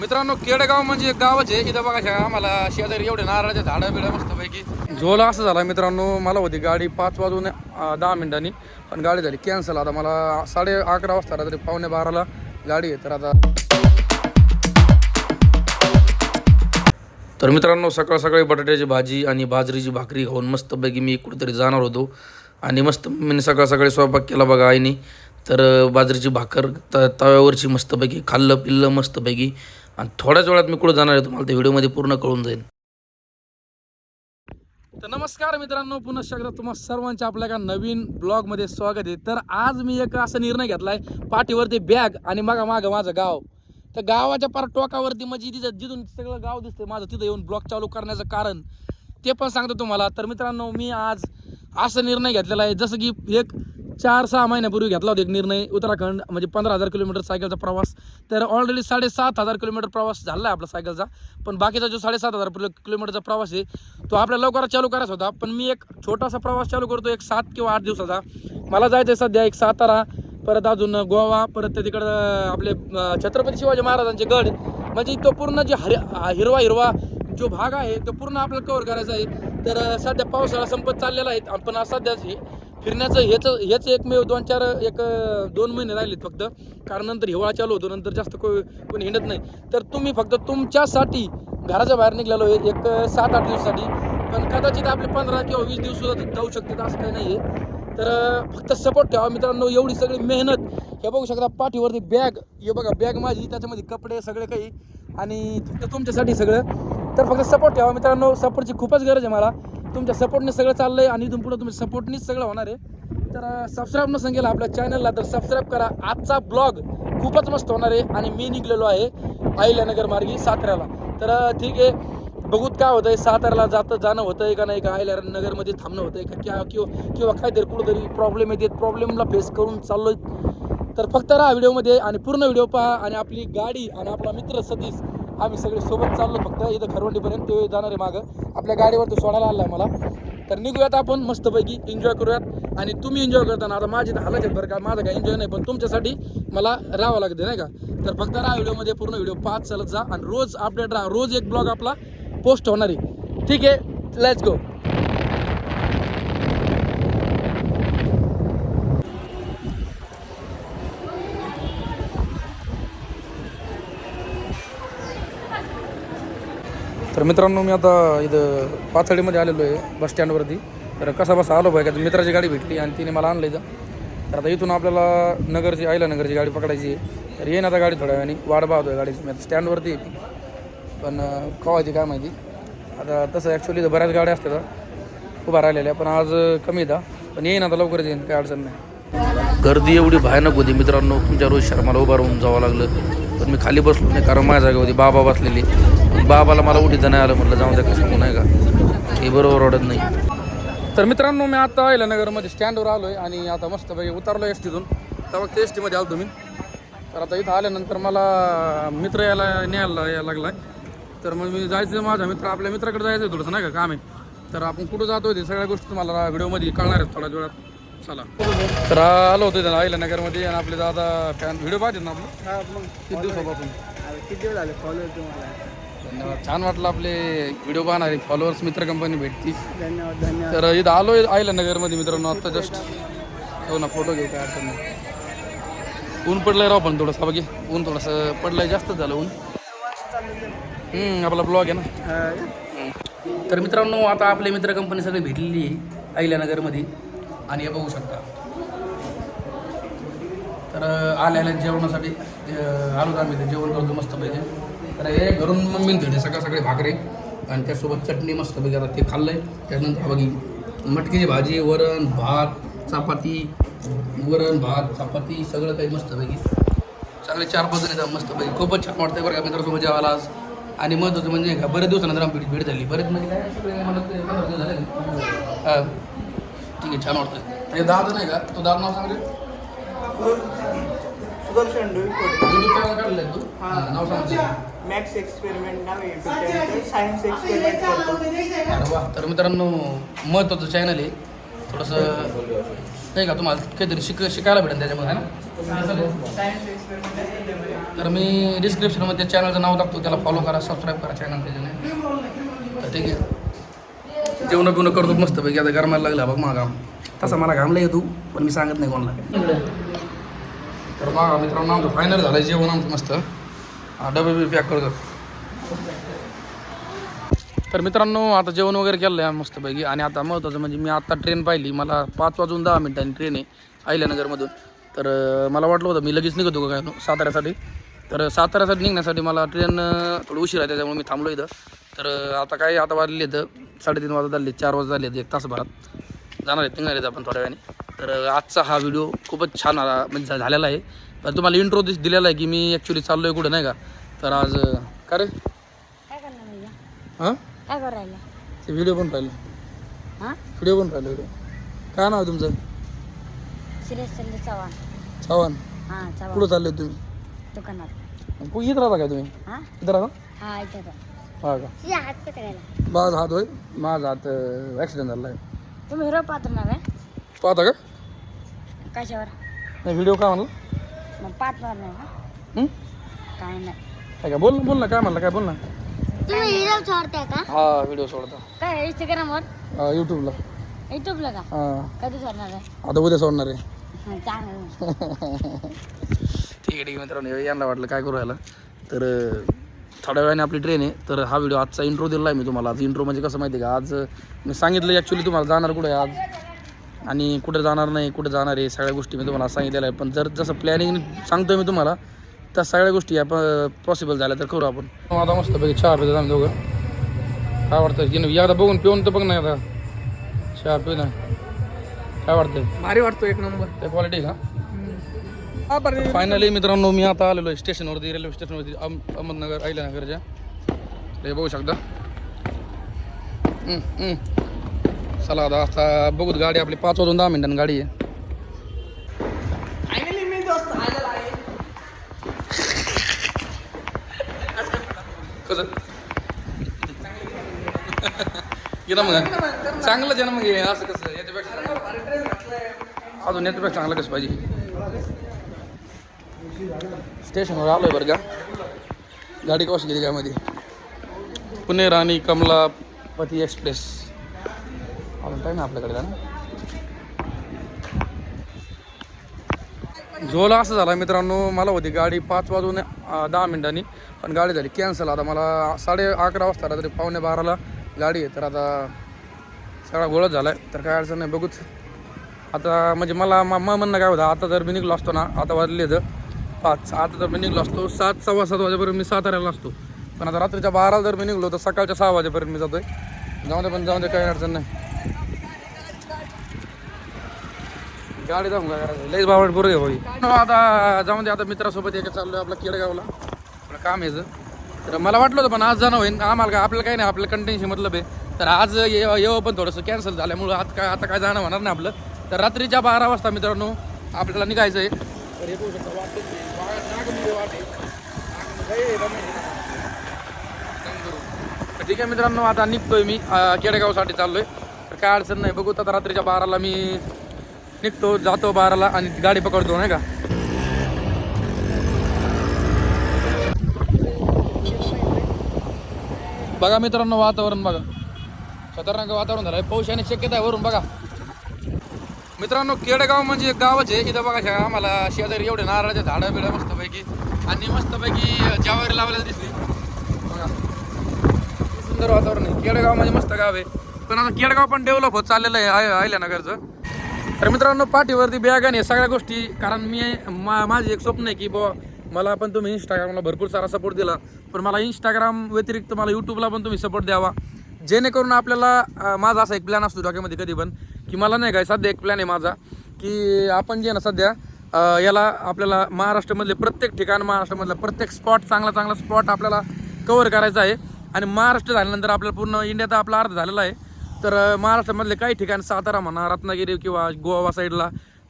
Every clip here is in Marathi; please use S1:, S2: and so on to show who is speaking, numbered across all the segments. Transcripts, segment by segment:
S1: मित्रांनो केडगाव म्हणजे एक गावच आहे. इथं बघा ह्या आम्हाला शेजारी एवढे नारळाचे झाडं बिडं मस्तपैकी. झोला असं झाला मित्रांनो मला होती गाडी पाच वाजून दहा मिनिटांनी. पण गाडी झाली कॅन्सल आता मला साडे अकरा वाजता रात्री पावणे बाराला गाडी आहे. तर आता तर मित्रांनो सकाळ सकाळी बटाट्याची भाजी आणि बाजरीची भाकरी खाऊन मस्तपैकी मी कुठेतरी जाणार होतो. आणि मस्त मी सकाळ सकाळी स्वयंपाक केला बघा आईने. तर बाजरीची भाकर त तव्यावरची मस्तपैकी खाल्लं पिल्लं मस्तपैकी. आणि थोड्याच वेळात मी कुठं जाणार आहे तुम्हाला ते व्हिडिओमध्ये पूर्ण कळून जाईल. तर नमस्कार मित्रांनो पुन्हा एकदा तुम्हा सर्वांच्या आपल्या एका नवीन ब्लॉगमध्ये स्वागत आहे. तर आज मी एक असा निर्णय घेतलाय पाठीवरती बॅग आणि मागा मागं माझं गाव. तर गावाच्या पार टोकावरती म्हणजे तिथं जिथून सगळं गाव दिसतं माझं तिथं येऊन ब्लॉग चालू करण्याचं कारण ते पण सांगतो तुम्हाला. तर मित्रांनो मी आज असा निर्णय घेतलेला आहे जसं की एक चार सहा महिन्यापूर्वी घेतला होता एक निर्णय. उत्तराखंड म्हणजे पंधरा हजार किलोमीटर सायकलचा प्रवास. तर ऑलरेडी साडेसात हजार किलोमीटर प्रवास झाला आहे आपला सायकलचा. पण बाकीचा जो साडेसात हजार किलो- किलोमीटरचा प्रवास आहे तो आपल्या लवकरात चालू करायचा होता. पण मी एक छोटासा प्रवास चालू करतो एक सात किंवा आठ दिवसाचा. मला जायचं आहे सध्या एक सातारा परत अजून गोवा परत ते तिकडं आपले छत्रपती शिवाजी महाराजांचे गड. म्हणजे तो पूर्ण जे हर हिरवा हिरवा जो भाग आहे तो पूर्ण आपल्याला कव्हर करायचा आहे. तर सध्या पावसाळा संपत चाललेला आहे. पण सध्या हे फिरण्याचं हेच हेच एकमेव दोन चार एक दोन महिने राहिलेत फक्त. कारण नंतर हिवाळा चालू होतो नंतर जास्त को कोणी हिंडत नाही. तर तुम्ही फक्त तुमच्यासाठी घराच्या बाहेर निघालो आहे एक सात आठ दिवसासाठी. पण कदाचित आपले पंधरा किंवा वीस दिवस सुद्धा जाऊ शकतात असं काही नाही आहे तर फक्त सपोर्ट ठेवा मित्रांनो एवढी सगळी मेहनत. हे बघू शकता पाठीवरती बॅग हे बघा बॅग माझी त्याच्यामध्ये कपडे सगळे काही. आणि फक्त तुमच्यासाठी सगळं. तर फक्त सपोर्ट ठेवा. मित्रांनो सपोर्टची खूपच गरज आहे मला. तुमच्या सपोर्टने सगळं चाललं आहे आणि इथून पुढे तुमच्या सपोर्टनीच सगळं होणार आहे. तर सबस्क्राईब न सांगेल आपल्या चॅनलला तर सबस्क्राईब करा. आजचा ब्लॉग खूपच मस्त होणार आहे आणि मी निघलेलो आहे अहिल्यानगर मार्गी साताऱ्याला. तर ठीक आहे. बघूत काय होतंय. साताऱ्याला जातं जाणं होतं आहे का नाही का अहिल्यानगरमध्ये थांबणं होतंय का क्या किंवा किंवा काहीतरी कुठंतरी प्रॉब्लेम येते. प्रॉब्लेमला फेस करून चाललो तर फक्त राहा व्हिडिओमध्ये आणि पूर्ण व्हिडिओ पहा आणि आपली गाडी आणि आपला मित्र सतीश आम्ही सगळे सोबत चाललो फक्त. इथं खरवंडीपर्यंत ते जाणार आहे मागं. आपल्या गाडीवर तो सोडायला आला आहे मला. तर निघूयात आपण मस्तपैकी. एन्जॉय करूयात. आणि तुम्ही एन्जॉय करताना आता माझी तर हालत आहेत बरं का. माझं काय एन्जॉय नाही पण तुमच्यासाठी मला राहावं लागते नाही का? तर फक्त राहा व्हिडिओमध्ये पूर्ण व्हिडिओ पाच चालत जा. आणि रोज अपडेट राहा. रोज एक ब्लॉग आपला पोस्ट होणार आहे. ठीक आहे? लेट्स गो तर मित्रांनो मी आता इथं पाथर्डीमध्ये आलेलो आहे बस स्टँडवरती. तर कसा बसा आलो पाहिजे मित्राची गाडी भेटली आणि तिने मला आणलं इथं. तर आता इथून आपल्याला नगरची आईला नगरची गाडी पकडायची आहे. तर येईन आता गाडी थोड्या वेळाने वाट पाहतोय गाडीची मी आता स्टँडवरती येते पण कवायची काय माहिती. आता तसं ॲक्च्युली इथं बऱ्याच गाड्या असतात उभा राहिलेल्या पण आज कमी येतात पण येईन आता लवकरच येईन काय अडचण नाही. गर्दी एवढी भयानक होती मित्रांनो तुमच्या रोहित शर्माला उभा राहून जावं लागलं. पण मी खाली बसलो नाही कारण माझ्या जागेवरती होती बाबा बसलेली. बाबाला मला उठीत नाही आलं म्हटलं जाऊ द्या कसं नाही का? हे बरोबर वाटत नाही. तर मित्रांनो मी आता अहिल्यानगरमध्ये नगरमध्ये स्टँडवर आलो आहे आणि आता मस्तपैकी उतरलो एस टीतून तेव्हा ते एस टीमध्ये आलो तुम्ही तर आता इथं आल्यानंतर मला मित्र यायला न्यायला यायला लागला आहे तर मग मी जायचं माझा मित्र आपल्या मित्राकडे जायचं आहे थोडंसं नाही का काम आहे. तर आपण कुठं जातो ते सगळ्या गोष्टी तुम्हाला व्हिडिओमध्ये कळणार आहेत थोड्या वेळात. चला. तर आलो होतो इथं आयला नगरमध्ये आणि आपले दादा फॅन व्हिडिओ पाहतात ना आपलं?
S2: हा मग.
S1: किती दिवसापासून?
S2: किती दिवस झाले? फॉलो तुम्हाला
S1: धन्यवाद. छान वाटलं आपले व्हिडिओ पाहणारे. फॉलोअर्स मित्र कंपनी भेटती
S2: धन्यवाद धन्यवाद.
S1: तर इथं आलो आयला नगरमध्ये मित्रांनो आत्ता जस्ट हो ना फोटो घेऊ काय अडचण नाही. ऊन पडलंय राव पण थोडंसं बघे ऊन थोडंसं पडलंय जास्तच झालं ऊन. हम्म, आपला ब्लॉग आहे ना? तर मित्रांनो आता आपले मित्र कंपनी सगळी भेटलेली आहे अहिल्यानगरमध्ये. आणि हे बघू शकता. तर आल्याला जेवणासाठी अं, आलो आम्ही ते जेवण करतो मस्त पाहिजे तर हे घरून मम्मीने दिले सकाळ सकाळी भाकरे आणि त्यासोबत चटणी मस्त पैकी. आता ते खाल्लंय. त्यानंतर बघी मटकीची भाजी वरण भात चपाती वरण भात चपाती सगळं काही मस्तपैकी चांगले चार पाच जण येतात मस्तपैकी खूपच छान वाटतंय बरं का मित्रासोबत जेवायला आज. आणि महत्त्वाचं म्हणजे का बरेच दिवसानंतर आम्ही भेट झाली. बरेच म्हणजे काय मला ठीक आहे छान वाटतं हे दादा नाही का? तो दादा नाव सांगले
S2: सुदर्शन
S1: तू?
S2: हा.
S1: हा, नाव सांगते
S2: मॅक्स एक्सपेरिमेंट नाव आहे YouTube channel. सायन्स एक्सपेरिमेंट करतो.
S1: अरे वा तर मित्रांनो महत्त्वाचं चॅनल आहे. थोडंसं नाही का तुम्हाला काहीतरी शिक शिकायला भेटेल त्याच्यामध्ये है ना?
S2: सायन्स एक्सपेरिमेंट
S1: तर मी डिस्क्रिप्शनमध्ये चॅनलचं नाव टाकतो त्याला फॉलो करा सबस्क्राईब करा चॅनल त्याच्याने. तर ठीक आहे. जेवण बिवणं करतो मस्तपैकी. आता गरमायला लागला बघ मागा तसा मला घामला येतो पण मी सांगत नाही कोणाला. तर मागा मित्रांनो आमचं फायनल झालं जेवण आमचं मस्त. डबे बी पॅक करतो. तर मित्रांनो आता जेवण वगैरे केलं आहे मस्तपैकी. आणि आता महत्त्वाचं म्हणजे मी आता ट्रेन पाहिली. मला पाच वाजून दहा मिनिटांनी ट्रेन आहे अहिल्यानगरमधून. तर मला वाटलं होतं मी लगेच निघतो काय साताऱ्यासाठी. तर साताऱ्यासाठी निघण्यासाठी मला ट्रेन थोडं उशीर आहे त्याच्यामुळे मी थांबलो इथं. तर आता काय आता वाजले तर साडेतीन वाजत आले चार वाजत आले एक तासभरात. जाणार आहेत निघणार आहेत आपण थोड्या वेळाने. तर आजचा हा व्हिडिओ खूपच छान आला म्हणजे झालेला आहे. पण तुम्हाला इंट्रो दिलेला आहे की मी ॲक्च्युली चाललो आहे कुठं नाही का? तर आज का रे?
S3: काय करणार भैया?
S1: हां? ते व्हिडिओ पण पाहिलं.
S3: हा?
S1: व्हिडिओ पण पाहिलं व्हिडिओ काय नाव आहे तुमचं?
S3: चव्हाण.
S1: चव्हाण.
S3: हा
S1: कुठं चालले तुम्ही?
S3: दुकानात.
S1: इथं राहता काय तुम्ही?
S3: हा?
S1: इथं राहता?
S3: हा इथं का
S1: हा का?
S3: तुझ्या हात पकडायला
S1: माझा हात होय. माझा हात ॲक्सिडेंट झाला आहे.
S3: तुम्ही हिरो पाहतो ना काय
S1: पाहता का?
S3: कशावर?
S1: नाही व्हिडिओ काय म्हणलं?
S3: मग पाहतणार नाही का?
S1: हं?
S3: काय नाही.
S1: काय का बोल ना बोल ना काय म्हणलं काय बोल ना.
S3: तुम्ही हिरो सोडताय का?
S1: हा व्हिडिओ सोडता.
S3: काय इंस्टाग्रामवर
S1: यूट्यूबला
S3: युट्यूबला का?
S1: हां.
S3: कधी सोडणार आहे?
S1: आता उद्या सोडणार आहे.
S3: हा, चांगलं.
S1: ठीक आहे ठीक आहे मित्रांनो यांना वाटलं काय करू राहिला. तर अं, थोड्या वेळाने आपली ट्रेन आहे. तर हा व्हिडिओ आजचा इंट्रो दिला आहे मी तुम्हाला. आज इंट्रो म्हणजे कसं माहिती आहे का? आज मी सांगितलं ॲक्च्युली तुम्हाला जाणार कुठे आहे आज? आणि कुठे जाणार नाही कुठे जाणार आहे सगळ्या गोष्टी मी तुम्हाला सांगितलेल्या आहे पण जर जसं प्लॅनिंग सांगतोय मी तुम्हाला त्या सगळ्या गोष्टी आपण पॉसिबल झाल्या तर करू आपण. आता मस्तपैकी चहा पितो आम्ही दोघं. काय वाटतं की नाही एकदा बघून पिऊन तर बघ ना आता चहा पिऊ ना काय वाटतं
S2: भारी वाटतो एक नंबर.
S1: ते क्वालिटी का? फायनली मित्रांनो मी आता आलेलो आहे स्टेशनवरती रेल्वे स्टेशनवरती अहम अहमदनगर अहिल्यानगरच्या. हे बघू शकता. चला आता आता बघूत गाडी आपली पाच वाजून दहा मिनिटांनी गाडी आहे. मग. चांगलं ना मग हे असं कसं याच्यापेक्षा. अजून याच्यापेक्षा चांगलं कसं पाहिजे? स्टेशनवर आलो आहे बरं का. गाडी कशी गेली त्यामध्ये पुणे राणी कमलापती एक्सप्रेस. अजून काय ना आपल्याकडे ना झोला असं झाला मित्रांनो मला होती गाडी पाच वाजून दहा मिनिटांनी पण गाडी झाली कॅन्सल आता मला साडे अकरा वाजता रात्री पावणे बाराला गाडी आहे तर आता सगळा गोळच झाला आहे तर काय अडचण नाही बघूच. आता म्हणजे मला मा म- म्हणणं काय होतं आता जर मी निघलो असतो ना आता वाजले तर पाच. आता जर मी निघलो असतो सात सव्वा सात वाजेपर्यंत मी साताऱ्याला असतो. पण आता रात्रीच्या बाराला जर मी निघलो तर सकाळच्या सहा वाजेपर्यंत मी जातोय. जाऊ दे पण जाऊ दे काही अडचण नाही. गाडी जाऊन काय लईच बावड बरोबर भाई. हो, आता जाऊन दे आता मित्रासोबत एका चाललोय आपला केडगावला. आपलं काम याचं तर मला वाटलं होतं पण आज जाणं होईल आम्हाला काय आपलं काही नाही आपलं कंटेन्शन मतलब आहे. तर आज ये येऊ पण थोडंसं कॅन्सल झाल्यामुळं आज काय आता काय जाणं होणार नाही आपलं. तर रात्रीच्या बारा वाजता मित्रांनो आपल्याला निघायचं आहे. तर हे बघू शकता वाटत नागमध्ये आहे. रमेश. ठीक आहे मित्रांनो आता निघतोय मी केडेगावसाठी चाललोय. तर काय अडचण नाही बघू आता रात्रीच्या बाराला मी निघतो जातो बाराला आणि गाडी पकडतो नाही का? बघा मित्रांनो वातावरण बघा. खतरनाक वातावरण झालं पाऊस येण्याची शक्यता आहे वरून बघा. मित्रांनो केडगाव म्हणजे एक गावच आहे. इथं बघा शा- आम्हाला शेजारी एवढे नारळाचे झाडं बिडं मस्तपैकी आणि मस्तपैकी ज्यावर लावलेलं दिसली. बघा. सुंदर वातावरण आहे. केडगाव म्हणजे मस्त गाव आहे. पण आता केडगाव पण डेव्हलप होत चाललेलं आहे आय- अहिल्यानगरचं तर मित्रांनो पाठीवरती बॅग आणि सगळ्या गोष्टी कारण मी मा माझी एक स्वप्न आहे की बुवा मला पण तुम्ही इंस्टाग्रामला भरपूर सारा सपोर्ट दिला. पण मला इंस्टाग्राम व्यतिरिक्त मला यूट्यूबला पण तुम्ही सपोर्ट द्यावा. जेणेकरून आपल्याला माझा असा एक प्लॅन असतो डोक्यामध्ये कधी पण की मला नाही काय सध्या एक प्लॅन आहे माझा की आपण जे ना सध्या याला आपल्याला महाराष्ट्रामधले प्रत्येक ठिकाण महाराष्ट्रामधला प्रत्येक स्पॉट चांगला चांगला स्पॉट आपल्याला कवर करायचा आहे. आणि महाराष्ट्र झाल्यानंतर आपल्याला पूर्ण इंडियाचा आपला अर्ध झालेला आहे. तर महाराष्ट्रामधले काही ठिकाण सातारा म्हणा रत्नागिरी किंवा गोवा साईडला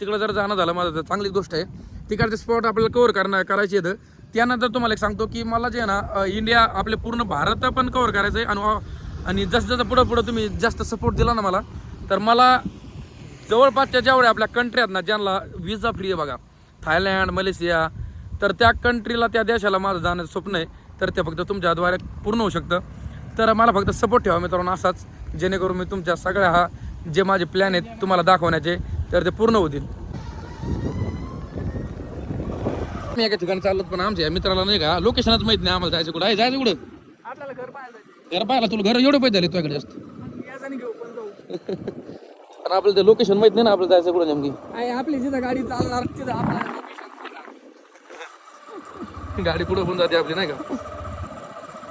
S1: तिकडं जर जाणं झालं माझं तर चांगलीच गोष्ट आहे. तिकडचे स्पॉट आपल्याला कवर करणं करायचे आहेत. त्यानंतर तुम्हाला एक सांगतो की मला जे आहे ना इंडिया आपले पूर्ण भारत पण कवर करायचं आहे आणि आणि जसजसं पुढं पुढं तुम्ही जास्त सपोर्ट दिला ना मला तर मला जवळपासच्या जेवढ्या आपल्या कंट्री आहेत ना ज्यांना विजा फ्री आहे बघा थायलंड मलेशिया तर त्या कंट्रीला त्या देशाला माझं जाण्याचं स्वप्न आहे तर ते फक्त तुमच्याद्वारे पूर्ण होऊ शकतं. तर मला फक्त सपोर्ट ठेवा मित्रांनो असाच जेणेकरून मी तुमच्या सगळ्या हा जे माझे प्लॅन आहेत तुम्हाला दाखवण्याचे तर ते पूर्ण होतील. मी एका ठिकाणी चाललो पण आमच्या मित्राला नाही का लोकेशनच माहीत नाही आम्हाला जायचं कुठं. आहे जायचं कुठं?
S2: आपल्याला घर पाहायला
S1: घर पाहिला तुला घर एवढे पैसे झाले तुझ्याकडे जास्त.
S2: याच घेऊ पण जाऊ
S1: आपल्याला ते लोकेशन माहीत नाही ना आपल्याला जायचं कुठं नेमकी?
S2: आहे आपली जिथं गाडी चालणार तिथं आपल्याला
S1: गाडी पुढे पण जाते आपली नाही का?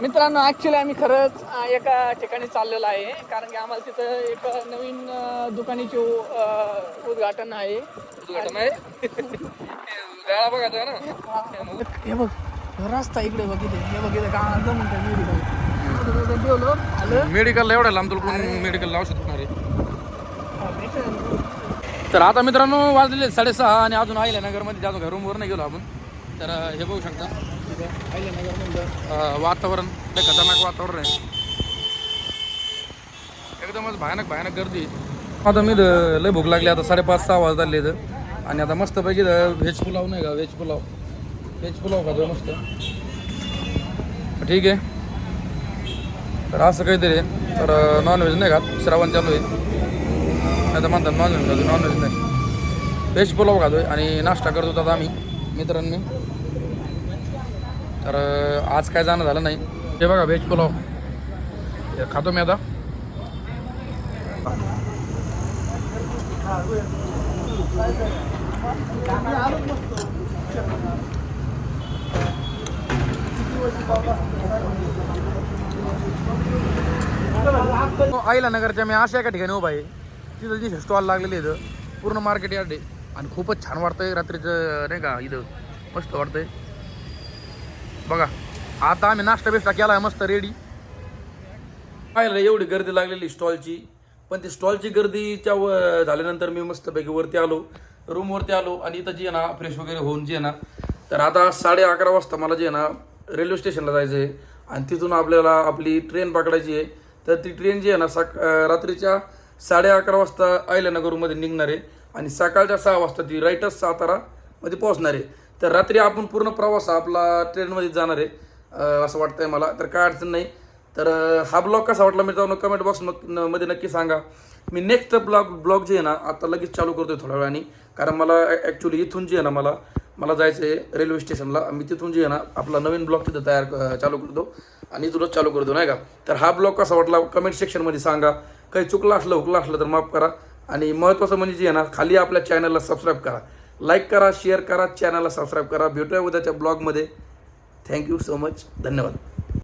S2: मित्रांनो ऍक्च्युली आम्ही खरंच अं, एका ठिकाणी चाललेलो आहे कारण की आम्हाला तिथं एक नवीन अं, दुकानाचे अं, उद्घाटन आहे.
S1: उद्घाटन आहे? गाळा बघायचा ना.
S2: हे बघ रस्ता इकडे बघ इथे. हे बघ इथे का जमून आलं
S1: मेडिकलला एवढा लांब तुला कोण मेडिकलला औषध होणार आहे? तर आता मित्रांनो वाजलेले साडेसहा आणि अजून आहिले नगरमध्ये अजून रूमवर नाही गेलो आपण. तर हे बघू शकता. वातावरण लय खतरनाक वातावरण आहे. एकदमच भयानक भयानक गर्दी आता मी लय भूक लागली. आता साडेपाच सहा वाजता आले तर आणि आता मस्तपैकी इथं व्हेज पुलाव नाही का? व्हेज पुलाव. व्हेज पुलाव खातो मस्त. ठीक आहे. तर असं काहीतरी आहे. तर नॉनव्हेज नाही खात. श्रावण चालू आहे नाही तर म्हणतात नॉनव्हेज खातो नॉनव्हेज नाही. व्हेज पुलाव खातो आहे आणि नाश्ता करतो आता आम्ही मित्रांनी. तर आज काय जाणं झालं नाही. हे बघा व्हेज पुलाव. खातो मी आता. आईला नगरच्या मी अशा एका ठिकाणी उभा आहे. तिथं जी स्टॉल लागलेले इथं पूर्ण मार्केट यार्ड आहे. आणि खूपच छान वाटतंय रात्रीचं नाही का इथं. मस्त वाटतंय. बघा आता आम्ही नाश्ता बिस्टा केला आहे मस्त रेडी पाहिलं एवढी गर्दी लागलेली स्टॉलची पण ती स्टॉलची गर्दीच्या व झाल्यानंतर मी मस्तपैकी वरती आलो. रूमवरती आलो आणि इथं जी आहे ना फ्रेश वगैरे होऊन जी आहे ना तर आता साडे अकरा वाजता मला जे आहे ना रेल्वे स्टेशनला जायचं आहे आणि तिथून आपल्याला आपली ट्रेन पकडायची आहे. तर ती ट्रेन जी आहे ना सक रात्रीच्या साडे अकरा वाजता अहिल्यानगरमध्ये निघणार आहे आणि सकाळच्या सहा वाजता ती राईटच सातारामध्ये पोहोचणार आहे. तर रात्री आपण पूर्ण प्रवास हा आपला ट्रेनमध्ये जाणार आहे असं वाटतं आहे मला. तर काय अडचण नाही. तर हा ब्लॉग कसा वाटला मित्रांनो कमेंट बॉक्समध्ये नक्की सांगा. मी नेक्स्ट ब्लॉग ब्लॉग जे आहे ना आता लगेच चालू करतोय थोड्या वेळाने. कारण मला ॲक्च्युली इथून जे आहे ना मला मला जायचं आहे रेल्वे स्टेशनला मी तिथून जे आहे ना आपला नवीन ब्लॉग तिथं तयार चालू करतो. आणि इथूनच चालू करतो नाही का? तर हा ब्लॉग कसा वाटला कमेंट सेक्शनमध्ये सांगा. काही चुकलं असलं हुकलं असलं तर माफ करा. आणि महत्त्वाचं म्हणजे जे आहे ना खाली आपल्या चॅनलला सबस्क्राईब करा. लाईक करा शेअर करा चॅनलला सबस्क्राईब करा. भेटूया उद्याच्या ब्लॉगमध्ये थँक्यू सो मच धन्यवाद.